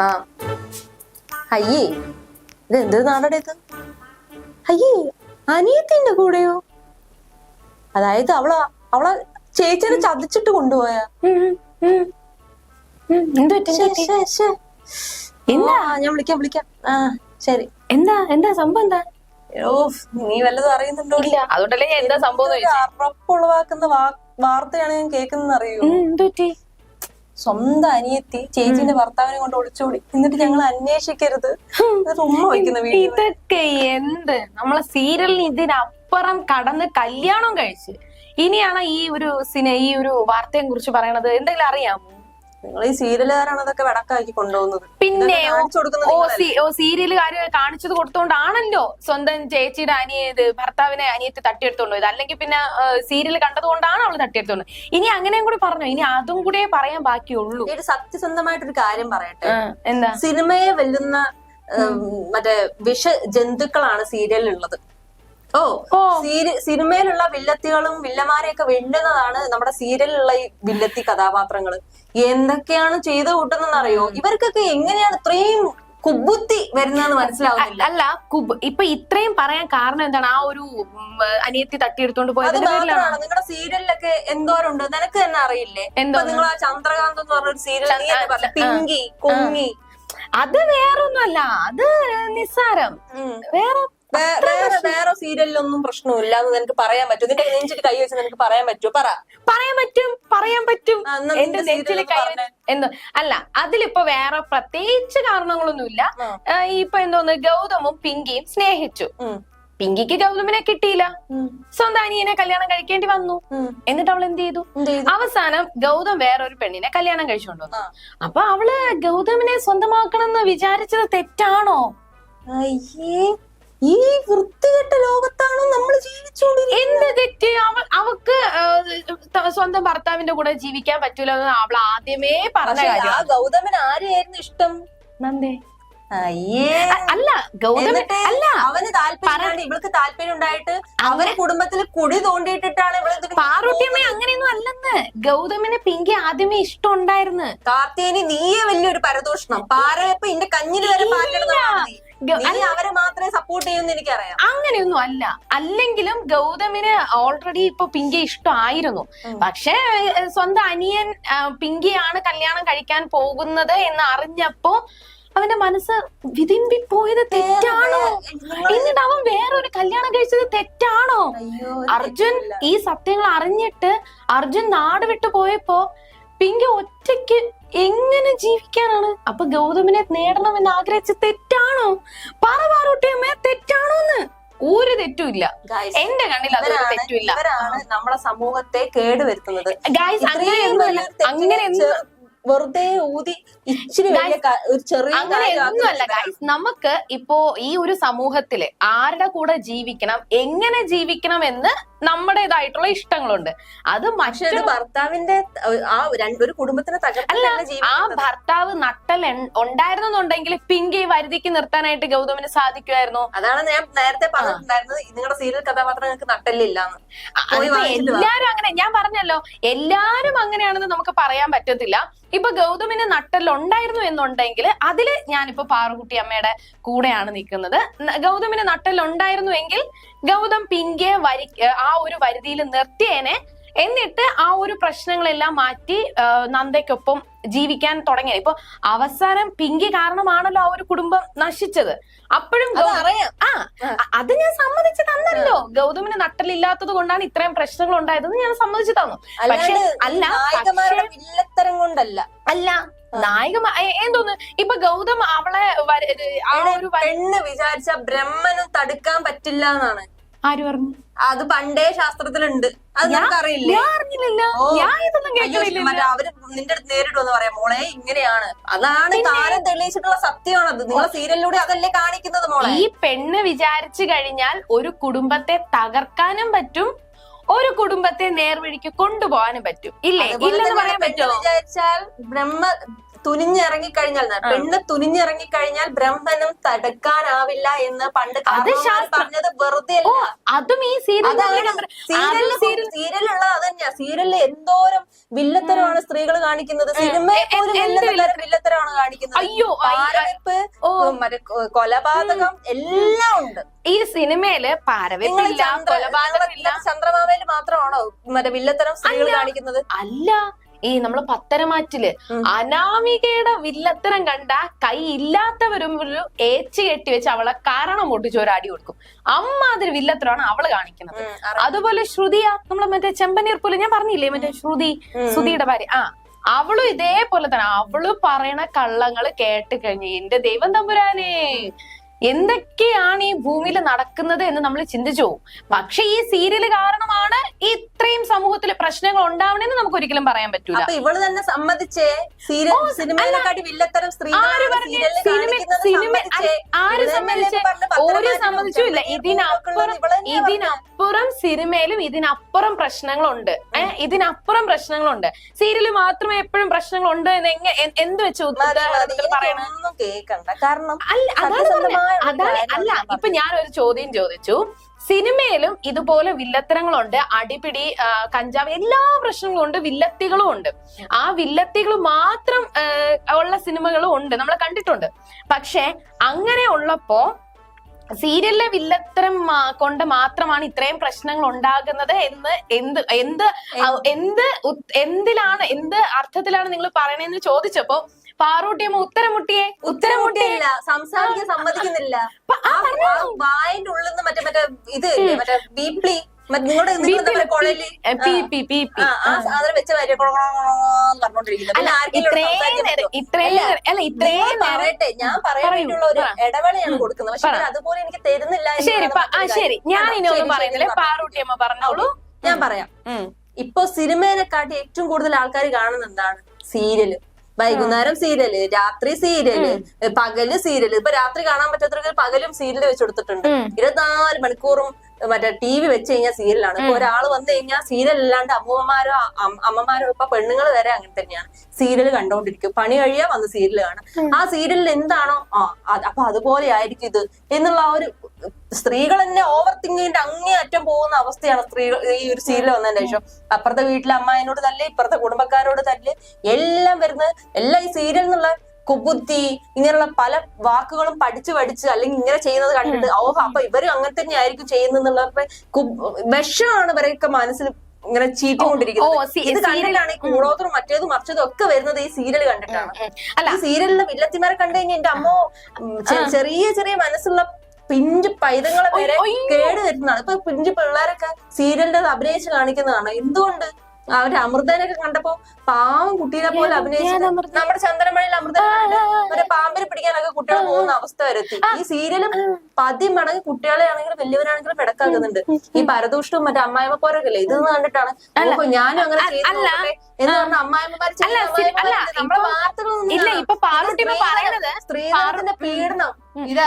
ആ. അയ്യേ ഇത് എന്ത് നാടടെ ഇത്? അയ്യേ അനിയത്തിന്റെ കൂടെയോ? അതായത് അവള അവളെ ചേച്ചിനെ ചതിച്ചിട്ട് കൊണ്ടുപോയാ? എന്താ ഞാൻ വിളിക്കാം വിളിക്കാം. ആ ശരി. എന്താ എന്താ സംഭവം എന്താ? ഓ നീ വല്ലതും അറിയുന്നുണ്ടോ? ഇല്ല. അതുകൊണ്ടല്ലേ എന്താ സംഭവം എന്ന് ചോദിച്ചേ. അറപ്പുളവാക്കുന്ന വാർത്തയാണ് ഞാൻ കേൾക്കുന്നത് അറിയോ? സ്വന്തം അനിയത്തി ചേച്ചിന്റെ ഭർത്താവിനെ കൊണ്ട് ഒളിച്ചോടി. എന്നിട്ട് ഞങ്ങൾ അന്വേഷിക്കരുത്. എന്നിട്ട് ഉമ്മ വയ്ക്കുന്ന ഇതൊക്കെ എന്ത്? നമ്മളെ സീരിയലിന് ഇതിനപ്പുറം കടന്ന് കല്യാണം കഴിച്ച്. ഇനിയാണ് ഈ ഒരു സിന ഈ ഒരു വാർത്തയെ കുറിച്ച് പറയണത്. എന്തെങ്കിലും അറിയാമോ? നിങ്ങൾ ഈ സീരിയലുകാരാണ് അതൊക്കെ വടക്കാക്കി കൊണ്ടുപോകുന്നത്. പിന്നെ ഓ? സി ഓ സീരിയലുകാര് കാണിച്ചത് കൊടുത്തോണ്ടാണല്ലോ സ്വന്തം ചേച്ചിയുടെ അനിയത് ഭർത്താവിനെ അനിയത്തി തട്ടിയെടുത്തോണ്ട് പോയത്. അല്ലെങ്കിൽ പിന്നെ സീരിയൽ കണ്ടതുകൊണ്ടാണ് അവൾ തട്ടിയെടുത്തോണ്ട് ഇനി അങ്ങനെയും കൂടി പറഞ്ഞു. ഇനി അതും കൂടെ പറയാൻ ബാക്കിയുള്ളൂ. ഒരു സത്യസന്ധമായിട്ടൊരു കാര്യം പറയട്ടെ. ആ, എന്താ? സിനിമയെ വെല്ലുന്ന മറ്റേ വിഷ ജന്തുക്കളാണ് സീരിയലിലുള്ളത്. ഓ സിനിമയിലുള്ള വില്ലത്തികളും വില്ലമാരെയൊക്കെ വിണ്ടുന്നതാണ് നമ്മുടെ സീരിയലിലുള്ള ഈ വില്ലത്തി കഥാപാത്രങ്ങൾ എന്തൊക്കെയാണ് ചെയ്ത് കൂട്ടുന്നറിയോ ഇവർക്കൊക്കെ എങ്ങനെയാണ് ഇത്രയും കുബുദ്ധി വരുന്നതെന്ന് മനസ്സിലാവുന്നില്ല. അല്ല കുബ് ഇപ്പൊ ഇത്രയും പറയാൻ കാരണം എന്താണ്? ആ ഒരു അനിയത്തി തട്ടിയെടുത്തോണ്ട് പോയത് നിങ്ങളുടെ സീരിയലിലൊക്കെ എന്തോരുണ്ട്? നിനക്ക് തന്നെ അറിയില്ലേ? എന്തോ നിങ്ങൾ ആ ചന്ദ്രകാന്ത് എന്ന് പറഞ്ഞ ഒരു സീരിയൽ പിങ്കി കുങ്ങി. അത് വേറൊന്നുമല്ല. അത് നിസ്സാരം. വേറെ വേറെ പ്രശ്നമില്ല എന്ന് നിനക്ക് പറയാൻ പറ്റും നിന്റെ നെഞ്ചിട്ട് കൈ വെച്ച് നിനക്ക് പറയാൻ പറ്റുമോ പറ പറയാൻ പറ്റും പറയാൻ പറ്റും ആ, എന്നാ എന്റെ നിന്റെ നെഞ്ചിൽ serial കൈ പറഞ്ഞേ. എന്ന് അല്ല അതിലിപ്പോ വേറെ പ്രത്യേകിച്ച് കാരണങ്ങളൊന്നുമില്ല ആ. ആ, ഇപ്പൊ എന്തോന്ന് ഗൗതമും പിങ്കിയും സ്നേഹിച്ചു ഉം. പിങ്കിക്ക് ഗൗതമിനെ കിട്ടിയില്ല. സ്വന്തം അനിയനെ കല്യാണം കഴിക്കേണ്ടി വന്നു ഉം. എന്നിട്ട് അവൾ എന്ത് ചെയ്തു എന്ത് ചെയ്തു? അവസാനം ഗൗതം വേറൊരു പെണ്ണിനെ കല്യാണം കഴിച്ചുകൊണ്ട് വന്നു ആ. അപ്പൊ അവൾ ഗൗതമിനെ സ്വന്തമാക്കണം എന്ന് വിചാരിച്ചത് തെറ്റാണോ അയ്യേ ഈ വൃത്തികെട്ട ലോകത്താണോ നമ്മൾ ജീവിച്ചുകൊണ്ടിരിക്കുന്നത്? എന്ത് തെറ്റ്? അവ അവക്ക് സ്വന്തം ഭർത്താവിന്റെ കൂടെ ജീവിക്കാൻ പറ്റൂല എന്ന് അവൾ ആദ്യമേ പറഞ്ഞ കാര്യം ആ ഗൗതമന് ആരെയായിരുന്നു ഇഷ്ടം? നന്ദേ. അയ്യേ. അല്ല ഗൗതമൻ അല്ല. അവന് താല്പര്യം ഇവൾക്ക് താല്പര്യം ഉണ്ടായിട്ട് അവരെ കുടുംബത്തിൽ കുടി തോണ്ടിയിട്ടിട്ടാണ് ഇവൾ പാറുട്ടിയമ്മ അങ്ങനെയൊന്നും അല്ലെന്ന്. ഗൗതമിനെ പിങ്കി ആദ്യമേ ഇഷ്ടം ഉണ്ടായിരുന്നു. കാർത്തിയനി നീയെ വലിയൊരു പരദോഷണം. പാറയപ്പ ഇന്റെ കഞ്ഞിൽ വരെ പാറ്റണം അവരെ മാത്രമേ സപ്പോർട്ട് ചെയ്യുമെന്ന് എനിക്കറിയാം. അങ്ങനെയൊന്നും അല്ല. അല്ലെങ്കിലും ഗൗതമിന് ഓൾറെഡി ഇപ്പൊ പിങ്കി ഇഷ്ടമായിരുന്നു. പക്ഷെ സ്വന്തം അനിയൻ പിങ്കിയാണ് കല്യാണം കഴിക്കാൻ പോകുന്നത് എന്ന് അറിഞ്ഞപ്പോ അവന്റെ മനസ്സ് വിതിമ്പി പോയത് തെറ്റാണോ? എന്നിട്ട് അവൻ വേറൊരു കല്യാണം കഴിച്ചത് തെറ്റാണോ? അർജുൻ ഈ സത്യങ്ങൾ അറിഞ്ഞിട്ട് അർജുൻ നാട് വിട്ടു പോയപ്പോ പിങ്കി ഒറ്റയ്ക്ക് എങ്ങനെ ജീവിക്കാനാണ്? അപ്പൊ ഗൗതമിനെ നേടണമെന്ന് ആഗ്രഹിച്ച് തെറ്റാണോ? പറ പാറൂട്ടിയമ്മ തെറ്റാണോന്ന്? ഒരു തെറ്റുമില്ല Guys, എന്റെ കണ്ണിൽ അതൊരു ഇവരാണ് തെറ്റുമില്ല ഇവരാണ് നമ്മുടെ സമൂഹത്തെ കേടുവരുത്തുന്നത്. ഗായ്സ് ഇത്രയും അങ്ങനെയൊന്നുമല്ല. വലിയൊരു തെറ്റിനെ അങ്ങനെ വെറുതെ ഊതി ഇച്ചിരി ചെറിയ അങ്ങനെ ഒന്നുമല്ല ഗൈസ് നമുക്ക് ഇപ്പോ ഈ ഒരു സമൂഹത്തിൽ ആരുടെ കൂടെ ജീവിക്കണം എങ്ങനെ ജീവിക്കണം എന്ന് നമ്മുടേതായിട്ടുള്ള ഇഷ്ടങ്ങളുണ്ട്. അത് മറ്റൊരു ഭർത്താവിന്റെ ആ ഒരു കുടുംബത്തിനെ അല്ല ആ ഭർത്താവ് നട്ടൽ ഉണ്ടായിരുന്നെന്നുണ്ടെങ്കിൽ പിങ്കി വരുതിക്ക് നിർത്താനായിട്ട് ഗൗതമിന് സാധിക്കുമായിരുന്നു. അതാണ് ഞാൻ നേരത്തെ പറഞ്ഞിട്ടുണ്ടായിരുന്നത്. നിങ്ങളുടെ സീരിയൽ കഥാപാത്രങ്ങൾക്ക് നട്ടലില്ല. എല്ലാരും അങ്ങനെ ഞാൻ പറഞ്ഞല്ലോ എല്ലാരും അങ്ങനെയാണെന്ന് നമുക്ക് പറയാൻ പറ്റത്തില്ല. ഇപ്പൊ ഗൗതമിന് നട്ടെല്ലുണ്ടായിരുന്നു എന്നുണ്ടെങ്കിൽ അതിൽ ഞാനിപ്പോ പാറുകുട്ടി അമ്മയുടെ കൂടെയാണ് നിൽക്കുന്നത്. ഗൗതമിന് നട്ടെല്ലുണ്ടായിരുന്നു എങ്കിൽ ഗൗതം പിങ്കിയെ വരി ആ ഒരു വരുതിയിൽ നിർത്തിയേനെ. എന്നിട്ട് ആ ഒരു പ്രശ്നങ്ങളെല്ലാം മാറ്റി നന്ദയ്ക്കൊപ്പം ജീവിക്കാൻ തുടങ്ങിയത്. ഇപ്പൊ അവസാനം പിങ്കി കാരണമാണല്ലോ ആ ഒരു കുടുംബം നശിച്ചത്. അപ്പോഴും ആ അത് ഞാൻ സമ്മതിച്ചു തന്നല്ലോ. ഗൗതമിന് നട്ടലില്ലാത്തത് കൊണ്ടാണ് ഇത്രയും പ്രശ്നങ്ങൾ ഉണ്ടായതെന്ന് ഞാൻ സമ്മതിച്ചു തന്നു. പക്ഷെ അല്ല വില്ലത്തരം കൊണ്ടല്ല. അല്ല നായിക എന്തോന്ന്? ഇപ്പൊ ഗൗതം അവളെ ആ ഒരു പെണ്ണ് വിചാരിച്ച ബ്രഹ്മനും തടുക്കാൻ പറ്റില്ല എന്നാണ് ആര് പറഞ്ഞു? അത് പണ്ടേ ശാസ്ത്രത്തിലുണ്ട്. അത് നമുക്കറിയില്ലേ? ഞാൻ അറിഞ്ഞില്ലല്ലോ. ഓ. ഞാൻ ഇതൊന്നും അയ്യോ, മറ്റേ അവർ നിന്റെ അടുത്ത് നേരിട്ട് വന്ന് പറയാം മോളെ ഇങ്ങനെയാണ്. അതാണ് താരം തെളിയിച്ചിട്ടുള്ള സത്യമാണത്. നിങ്ങളെ സീരിയലിലൂടെ അതല്ലേ കാണിക്കുന്നത് മോളെ? ഈ പെണ്ണ് വിചാരിച്ചു കഴിഞ്ഞാൽ ഒരു കുടുംബത്തെ തകർക്കാനും പറ്റും ഒരു കുടുംബത്തെ നേർവഴിക്ക് കൊണ്ടുപോകാനും പറ്റും. ഇല്ലേ? അതുപോലെ ഇല്ലെന്ന് തന്നെ പറയാൻ പെണ്ണ് പറ്റുമോ വിചാരിച്ചാൽ ബ്രഹ്മ തുനിഞ്ഞിറങ്ങിക്കഴിഞ്ഞാൽ പെണ്ണ് തുനിഞ്ഞിറങ്ങിക്കഴിഞ്ഞാൽ ബ്രഹ്മനും തടുക്കാനാവില്ല എന്ന് പണ്ട് പറഞ്ഞത് വെറുതെ അല്ല. അതും ഈ സീരിയലുള്ള അതന്നെയാ. സീരിയലിൽ എന്തോരം വില്ലത്തരമാണ് സ്ത്രീകൾ കാണിക്കുന്നത്. സിനിമ വില്ലത്തരമാണ് കാണിക്കുന്നത്. അയ്യോ പാരവെപ്പ് മറ്റേ കൊലപാതകം എല്ലാം ഉണ്ട്. ഈ സിനിമയിൽ പാരവെപ്പില്ല കൊലപാതകമില്ല. ചന്ദ്രമാമയിൽ മാത്രമാണോ മറ്റേ വില്ലത്തരം സ്ത്രീകൾ കാണിക്കുന്നത്? അല്ല. ഈ നമ്മൾ പത്തരമാറ്റിൽ. അനാമികയുടെ വില്ലത്തരം കണ്ട കൈ ഇല്ലാത്തവരും ഒരു ഏച്ച് കെട്ടി വെച്ച് അവളെ കാരണം പൊട്ടിച്ച് ഒരു അടി കൊടുക്കും. അമ്മാതിരി വില്ലത്തരമാണ് അവൾ കാണിക്കുന്നത്. അതുപോലെ ശ്രുതിയാ നമ്മളെ മറ്റേ ചെമ്പനീർ പോലെ ഞാൻ പറഞ്ഞില്ലേ മറ്റേ ശ്രുതി ശ്രുതിയുടെ ഭാര്യ. ആ അവളും ഇതേപോലെ തന്നെ അവൾ പറയണ കള്ളങ്ങൾ കേട്ട് കഴിഞ്ഞ് എന്റെ ദൈവം തമ്പുരാനെ എന്തൊക്കെയാണ് ഈ ഭൂമിയിൽ നടക്കുന്നത് എന്ന് നമ്മൾ ചിന്തിച്ചു പോകും. പക്ഷെ ഈ സീരിയൽ കാരണമാണ് ഇത്രയും സമൂഹത്തിൽ പ്രശ്നങ്ങൾ ഉണ്ടാവണെന്ന് നമുക്ക് ഒരിക്കലും പറയാൻ പറ്റൂല. ഇവൾ തന്നെ സമ്മതിച്ചേ? സീരിയൽ ആര് സമ്മതിച്ചേ. ഒരു ഇതിനപ്പുറം. ഇതിനപ്പുറം സിനിമയിലും ഇതിനപ്പുറം പ്രശ്നങ്ങളുണ്ട്. ഇതിനപ്പുറം പ്രശ്നങ്ങളുണ്ട്. സീരിയൽ മാത്രമേ എപ്പോഴും പ്രശ്നങ്ങളുണ്ട് എന്ന് എന്ത് വെച്ച് പറയണം? കേൾക്കണ്ട കാരണം അല്ല അതാണ് അതാണ് അല്ല ഇപ്പൊ ഞാൻ ഒരു ചോദ്യം ചോദിച്ചു. സിനിമയിലും ഇതുപോലെ വില്ലത്തരങ്ങളുണ്ട് അടിപിടി കഞ്ചാവ് എല്ലാ പ്രശ്നങ്ങളും ഉണ്ട് വില്ലത്തികളും ഉണ്ട്. ആ വില്ലത്തികൾ മാത്രം ഉള്ള സിനിമകളും ഉണ്ട്. നമ്മൾ കണ്ടിട്ടുണ്ട്. പക്ഷെ അങ്ങനെ ഉള്ളപ്പോ സീരിയലിലെ വില്ലത്തരം കൊണ്ട് മാത്രമാണ് ഇത്രയും പ്രശ്നങ്ങൾ ഉണ്ടാകുന്നത് എന്ന് എന്ത് എന്ത് എന്ത്? എന്തിലാണ് എന്ത് അർത്ഥത്തിലാണ് നിങ്ങൾ പറയണെന്ന് ചോദിച്ചപ്പോ പാറൂട്ടിയമ്മ ഉത്തരം മുട്ടിയേ ഉത്തരം മുട്ടിയില്ല സംസാരിക്കാൻ സമ്മതിക്കുന്നില്ല. വായന്റെ ഉള്ളിൽ നിന്ന് മറ്റേ മറ്റേ ഇത് മറ്റേ ബീപ്ലി പറയട്ടെ. ഞാൻ ഒരു പറ. ഇടവേളയാണ് കൊടുക്കുന്നത്. പക്ഷെ അതുപോലെ എനിക്ക് തരുന്നില്ല ശരി ശരി. ഞാൻ? ഇനി ഒന്നും പറയുന്നില്ല. പാറൂട്ടി പാറൂട്ടിയമ്മ പറഞ്ഞോളൂ. ഞാൻ പറയാം. ഇപ്പൊ ഇപ്പൊ സിനിമേനെക്കാട്ടി ഏറ്റവും കൂടുതൽ ആൾക്കാർ കാണുന്ന എന്താണ്? സീരിയൽ. വൈകുന്നേരം സീരിയൽ രാത്രി സീരിയൽ പകൽ സീരിയൽ. ഇപ്പൊ രാത്രി കാണാൻ പറ്റാത്തവർക്ക് പകലും സീരിയൽ വെച്ച് കൊടുത്തിട്ടുണ്ട്. ഇരുപത്തിനാല് മണിക്കൂറും മറ്റേ ടി വി വെച്ച് കഴിഞ്ഞാൽ സീരിയലാണ്. ഇപ്പൊ ഒരാൾ വന്നു കഴിഞ്ഞാൽ സീരിയൽ അല്ലാണ്ട് അമ്മൂമ്മമാരോ അമ്മമാരോ ഇപ്പൊ പെണ്ണുങ്ങൾ വരെ അങ്ങനെ തന്നെയാണ്. സീരിയൽ കണ്ടോണ്ടിരിക്കും. പണി കഴിയാ വന്ന് സീരിയൽ കാണാം ആ സീരിയലിൽ എന്താണോ ആ അപ്പൊ അതുപോലെ ആയിരിക്കും ഇത്. എന്നുള്ള ആ ഒരു സ്ത്രീകൾ തന്നെ ഓവർ തിങ്കിങ്ങിന്റെ അങ്ങേ അറ്റം പോകുന്ന അവസ്ഥയാണ് സ്ത്രീകൾ ഈ ഒരു സീരിയൽ വന്നതിന് ശേഷം. അപ്പുറത്തെ വീട്ടിലെ അമ്മായിനോട് തല്ല് ഇപ്പുറത്തെ കുടുംബക്കാരോട് തല്ല് എല്ലാം വരുന്നത് എല്ലാം ഈ സീരിയൽ എന്നുള്ള കുബുദ്ധി ഇങ്ങനെയുള്ള പല വാക്കുകളും പഠിച്ചു പഠിച്ച് അല്ലെങ്കിൽ ഇങ്ങനെ ചെയ്യുന്നത് കണ്ടിട്ട് ഓ അപ്പൊ ഇവരും അങ്ങനെ തന്നെ ആയിരിക്കും ചെയ്യുന്നുള്ള വിഷമാണ് ഇവരൊക്കെ മനസ്സിൽ ഇങ്ങനെ ചീറ്റിക്കൊണ്ടിരിക്കുന്നത്. ഇത് കണ്ടിട്ടാണ് ഈ കൂടോത്രം മറ്റേതും മറിച്ചതും ഒക്കെ വരുന്നത് ഈ സീരിയൽ കണ്ടിട്ടാണ്. അല്ല. സീരിയലിലെ വില്ലത്തിമാരെ കണ്ടു കഴിഞ്ഞാൽ എന്റെ അമ്മോ ചെറിയ ചെറിയ മനസ്സുള്ള പിഞ്ചു പൈതങ്ങളെ വരെ. കേട് വരുന്നതാണ് ഇപ്പൊ പിഞ്ചു പിള്ളേരൊക്കെ സീരിയലിന്റെ അഭിനയിച്ച് കാണിക്കുന്നതാണ്? എന്തുകൊണ്ട്? അവർ അമൃതനൊക്കെ കണ്ടപ്പോ പാവം കുട്ടീനെ പോലെ അഭിനയിച്ചത്. നമ്മുടെ ചന്ദ്രമഴയിൽ അമൃത ഒരു പാമ്പിനെ പിടിക്കാനൊക്കെ കുട്ടികൾ പോകുന്ന അവസ്ഥ വരുത്തി. ഈ സീരിയലും പതി മടങ്ങി കുട്ടികളെ ആണെങ്കിലും വലിയവരാണെങ്കിലും പിടക്കാക്കുന്നുണ്ട്. ഈ പരദൂഷ്ടവും മറ്റേ അമ്മായിമ്മ പോരൊക്കെ ഇത് കണ്ടിട്ടാണ് അപ്പൊ ഞാനും അങ്ങനെ എന്ന് പറഞ്ഞ അമ്മായിമ്മമാർ സ്ത്രീ വാർത്തകളൊന്നും സ്ത്രീധനത്തിന്റെ പീഡനം.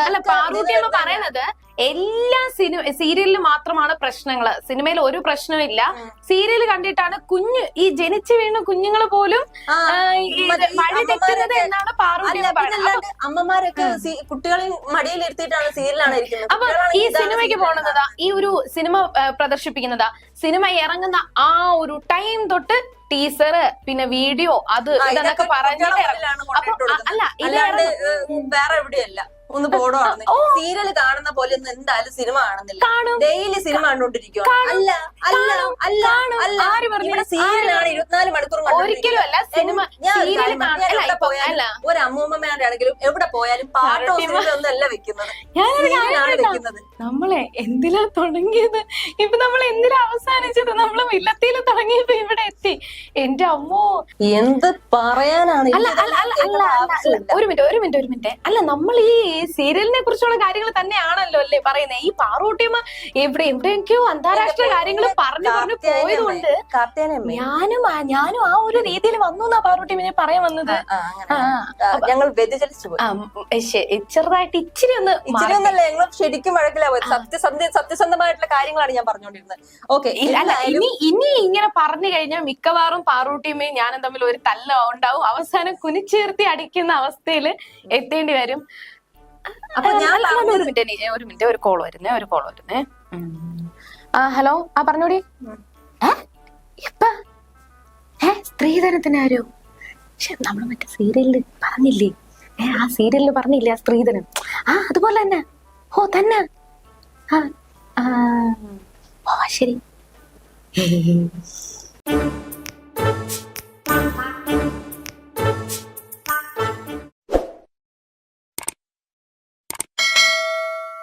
അല്ല പാറൂട്ടിയമ്മ പറയണത് എല്ലാ സിനിമ സീരിയലിൽ മാത്രമാണ് പ്രശ്നങ്ങൾ സിനിമയിൽ ഒരു പ്രശ്നമില്ല സീരിയൽ കണ്ടിട്ടാണ് കുഞ്ഞു ഈ ജനിച്ചു വീണ കുഞ്ഞുങ്ങൾ പോലും വഴി തെറ്റുന്നത് എന്നാണ് അമ്മമാരൊക്കെ കുട്ടികളെ സീരിയലാണ് ഇരിക്കുന്നത്. അപ്പൊ ഈ സിനിമയ്ക്ക് പോണതാ. ഈ ഒരു സിനിമ പ്രദർശിപ്പിക്കുന്നതാ. സിനിമ ഇറങ്ങുന്ന ആ ഒരു ടൈം തൊട്ട് ടീസർ പിന്നെ വീഡിയോ അത് ഇതെന്നൊക്കെ ഇതൊക്കെ പറഞ്ഞിട്ട് അല്ല. ഏഹ്, വേറെ എവിടെയല്ല ഒന്ന് പോടോ സീരിയൽ കാണുന്ന പോലെ ഒന്നും എന്തായാലും സിനിമ കാണുന്നില്ല. ഡെയിലി സിനിമ കണ്ടുകൊണ്ടിരിക്കുക അല്ല അല്ല അല്ല അല്ല? ഇവിടെ സീരിയലാണ് ഇരുപത്തിനാല് മണിക്കൂർ ഒരിക്കലും അല്ല സിനിമ ഞാൻ ഒരു അമ്മൂമ്മമാരുടെ ആണെങ്കിലും എവിടെ പോയാലും പാട്ടോ ഒന്നും അല്ല വെക്കുന്നത്. വെക്കുന്നത്. നമ്മളെ എന്തിനാ തുടങ്ങിയത്? ഇപ്പൊ നമ്മൾ എന്തിനാ അവസാനിച്ചത്? നമ്മൾ വില്ലത്തിൽ തുടങ്ങിയപ്പോ ഇവിടെ എത്തി. എന്റെ അമ്മോ. എന്ത് പറയാനാണ് അല്ല അല്ല അല്ല. ഒരു മിനിറ്റ് ഒരു മിനിറ്റ് ഒരു മിനിറ്റ്. അല്ല നമ്മൾ ഈ സീരിയലിനെ കുറിച്ചുള്ള കാര്യങ്ങൾ തന്നെയാണല്ലോ അല്ലേ പറയുന്നത് ഈ പാറൂട്ടിയമ്മ എവിടെ എവിടെയൊക്കെയോ അന്താരാഷ്ട്ര കാര്യങ്ങൾ പറഞ്ഞു പറഞ്ഞു പോയതുകൊണ്ട് ഞാനും ഞാനും ആ ഒരു രീതിയിൽ വന്നു എന്നാ പാറൂട്ടിയമ്മ ഞാൻ പറയാൻ വന്നത്. ഞങ്ങൾ വ്യതിചലിച്ചു ചെറുതായിട്ട് ഇച്ചിരി ഒന്ന് ഇച്ചിരി. ഒന്നല്ല ഞങ്ങൾ ശരിക്കും വഴക്കില്ല സത്യസന്ധ സത്യസന്ധമായിട്ടുള്ള കാര്യങ്ങളാണ് ഞാൻ പറഞ്ഞുകൊണ്ടിരുന്നത്. ഓക്കെ ഇനി ഇനി ഇങ്ങനെ പറഞ്ഞു കഴിഞ്ഞാൽ മിക്കവാറും പാറൂട്ടിയമ്മയും ഞാനും തമ്മിൽ ഒരു തല്ല ഉണ്ടാവും. അവസാനം കുനിച്ചേർത്തി അടിക്കുന്ന അവസ്ഥയിൽ എത്തേണ്ടി വരും. അപ്പൊ ഞാൻ ഒരു മിനിറ്റ് ഒരു മിനിറ്റ് ഒരു കോൾ വരുന്നേ ഒരു കോൾ വരുന്നേ. ആ ഹലോ ആ പറഞ്ഞോടി. സ്ത്രീധനത്തിനാരോ പക്ഷെ നമ്മൾ മറ്റേ സീരിയലിൽ പറഞ്ഞില്ലേ? ഏ ആ സീരിയലിൽ പറഞ്ഞില്ലേ ആ സ്ത്രീധനം? ആ അതുപോലെ തന്നെ. ഓ തന്നെ. ആ ആ. ഓ ശരി.